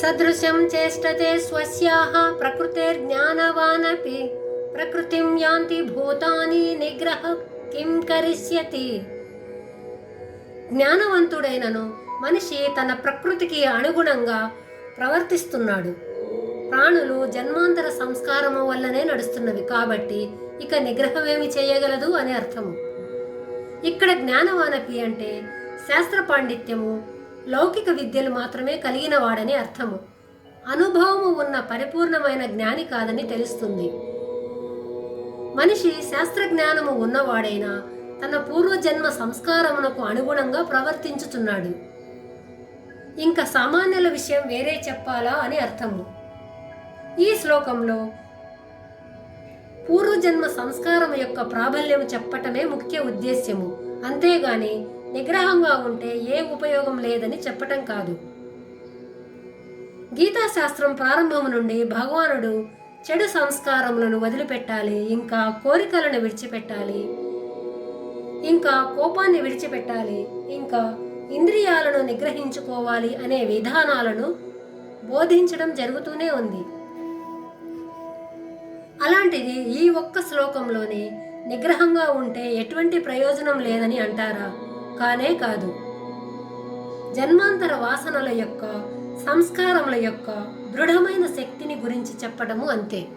సదృశం చేష్టతే స్వస్యాః ప్రకృతిర్జ్ఞానవానపి. ప్రకృతిం యాంతి భూతాని నిగ్రహ కిం కరిష్యతి. జ్ఞానవంతుడైనను మనిషి తన ప్రకృతికి అనుగుణంగా ప్రవర్తిస్తున్నాడు. ప్రాణులు జన్మాంతర సంస్కారము వల్లనే నడుస్తున్నవి కాబట్టి ఇక నిగ్రహమేమి చేయగలదు అని అర్థము. ఇక్కడ జ్ఞానవానపి అంటే శాస్త్ర పాండిత్యము లౌకిక విద్యలు మాత్రమే కలిగిన వాడని అర్థము. అనుభవము ఉన్న పరిపూర్ణమైన జ్ఞాని కాదని తెలుస్తుంది. మనిషి శాస్త్రజ్ఞానము ఉన్నవాడైనా తన పూర్వజన్మ సంస్కారమునకు అనుగుణంగా ప్రవర్తించుతున్నాడు ఇంకా సామాన్యుల విషయం వేరే చెప్పాలా అని అర్థము. ఈ శ్లోకంలో పూర్వజన్మ సంస్కారం యొక్క ప్రాబల్యం చెప్పటమే ముఖ్య ఉద్దేశ్యము. అంతేగాని నిగ్రహంగా ఉంటే ఏ ఉపయోగం లేదని చెప్పటం కాదు. గీతాశాస్త్రం ప్రారంభం నుండి భగవానుడు చెడు సంస్కారములను వదిలిపెట్టాలి ఇంకా కోరికలను విడిచిపెట్టాలి ఇంకా కోపాన్ని విడిచిపెట్టాలి ఇంకా ఇంద్రియాలను నిగ్రహించుకోవాలి అనే విధానాలను బోధించడం జరుగుతూనే ఉంది. అలాంటిది ఈ ఒక్క శ్లోకంలోనే నిగ్రహంగా ఉంటే ఎటువంటి ప్రయోజనం లేదని అంటారా? కానే కాదు. జన్మాంతర వాసనల యొక్క సంస్కారముల యొక్క దృఢమైన శక్తిని గురించి చెప్పడము అంతే.